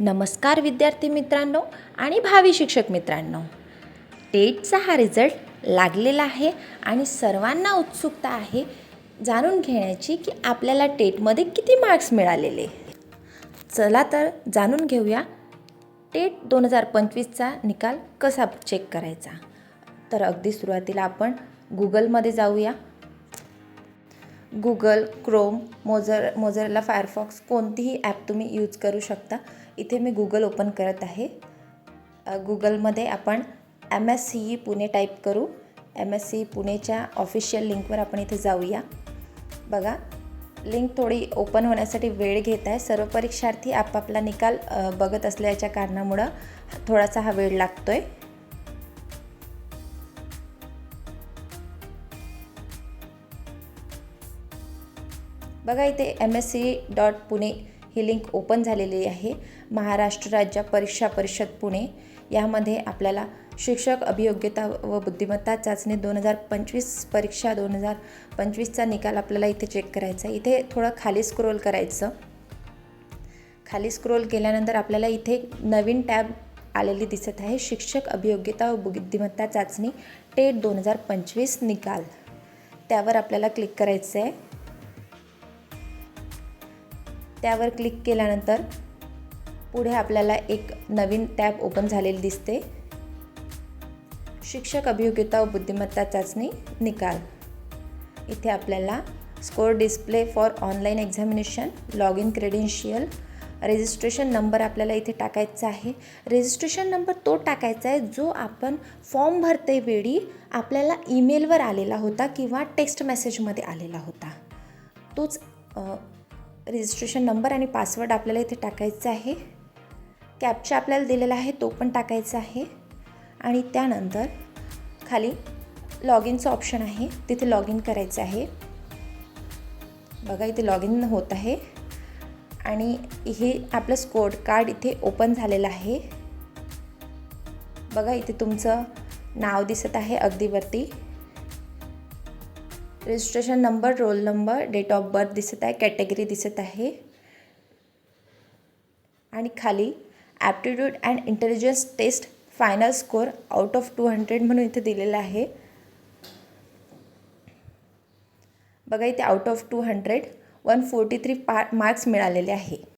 नमस्कार विद्यार्थी मित्रांनो आणि भावी शिक्षक मित्रांनो. टेटचा हा रिझल्ट लागलेला आहे आणि सर्वांना उत्सुकता आहे जाणून घेण्याची की आपल्याला टेटमध्ये किती मार्क्स मिळालेले. चला तर जाणून घेऊया टेट दोन हजार पंचवीसचा निकाल कसा चेक करायचा. तर अगदी सुरुवातीला आपण गुगलमध्ये जाऊया. गुगल क्रोम मोजर मोझरला फायरफॉक्स कोणतीही ॲप तुम्ही यूज करू शकता. इथे मी गुगल ओपन करत आहे. गुगलमध्ये आपण M S C E Pune type करू. एम एस सी पुणेच्या ऑफिशियल लिंकवर आपण इथे जाऊया. बघा लिंक थोडी ओपन होण्यासाठी वेळ घेत आहे. सर्व परीक्षार्थी आपापला निकाल बघत असल्याच्या कारणामुळं थोडासा हा वेळ लागतो आहे बघा इथे M S C dot Pune ही लिंक ओपन झालेली आहे. महाराष्ट्र राज्य परीक्षा परिषद पुणे. यामध्ये आपल्याला शिक्षक अभियोग्यता व बुद्धिमत्ता चाचणी दोन हजार पंचवीस परीक्षा दोन हजार पंचवीसचा निकाल आपल्याला इथे चेक करायचा आहे. इथे थोडं खाली स्क्रोल करायचं. खाली स्क्रोल केल्यानंतर आपल्याला इथे नवीन टॅब आलेली दिसत आहे. शिक्षक अभियोग्यता व बुद्धिमत्ता चाचणी टेट दोन हजार पंचवीस निकाल. त्यावर आपल्याला क्लिक करायचं आहे त्यावर क्लिक केल्यानंतर पुढे आपल्याला एक नवीन टॅब ओपन झालेली दिसते. शिक्षक अभियोग्यता व बुद्धिमत्ता चाचणी निकाल. इथे आपल्याला score display for online examination log in credential registration number आपल्याला इथे टाकायचा आहे. रजिस्ट्रेशन नंबर तो टाकायचा आहे जो आपण फॉर्म भरते वेळी आपल्याला ईमेलवर आलेला होता किंवा टेक्स्ट मेसेजमध्ये आलेला होता. तोच रजिस्ट्रेशन नंबर आणि पासवर्ड आपल्याला इथे टाकायचा आहे. कॅपचा आपल्याला दिलेला आहे तो पण टाकायचा आहे. आणि त्यानंतर खाली लॉग इनचं ऑप्शन आहे तिथे लॉग इन करायचं आहे. बघा इथे लॉग इन होत आहे. आणि हे आपलं स्कोड कार्ड इथे ओपन झालेलं आहे. बघा इथे तुमचं नाव दिसत आहे अगदी वरती registration number roll number date of birth दिसत आहे कॅटेगरी दिसत आहे. आणि खाली aptitude and intelligence test final score out of two hundred म्हणून इथे दिलेलं आहे. बघा इथे out of two hundred one forty three पा मार्क्स मिळालेले आहे.